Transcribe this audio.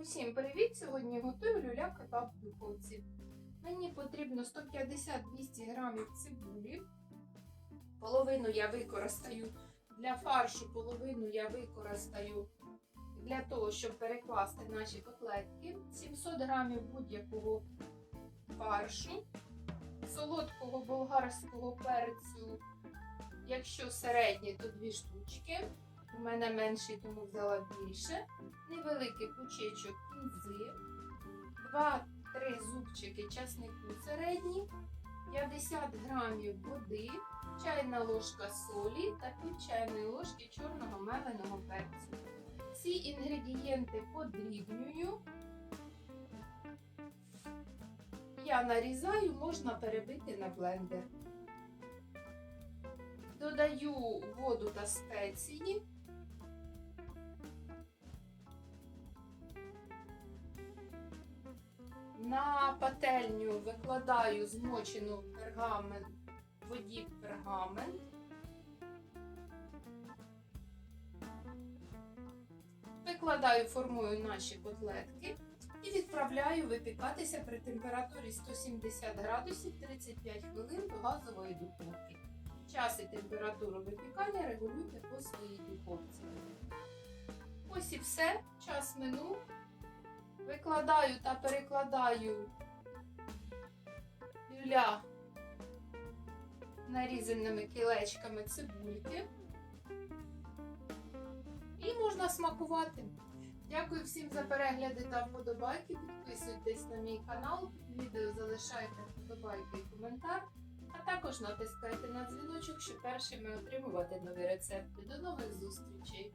Усім привіт! Сьогодні готую люля-кота в духовці. Мені потрібно 150-200 грамів цибулі. Половину я використаю для фаршу, половину я використаю для того, щоб перекласти наші котлетки. 700 грамів будь-якого фаршу, солодкого болгарського перцю. Якщо середній, то 2 штучки. У мене менший, тому взяла більше. Невеликий пучечок кінзи, 2-3 зубчики часнику середні, 50 грамів води, чайна ложка солі та пів чайної ложки чорного меленого перцю. Ці інгредієнти подрібнюю. Я нарізаю, можна перебити на блендер. Додаю воду та спеції. На пательню викладаю змочену пергамент, воді пергамент. Викладаю, формую наші котлетки і відправляю випікатися при температурі 170 градусів 35 хвилин до газової духовки. Час і температуру випікання регулюйте по своїй духовці. Ось і все, час минув. Викладаю та перекладаю люля нарізаними кілечками цибульки. І можна смакувати. Дякую всім за перегляди та вподобайки. Підписуйтесь на мій канал, відео залишайте вподобайки і коментар, а також натискайте на дзвіночок, щоб першими отримувати нові рецепти. До нових зустрічей!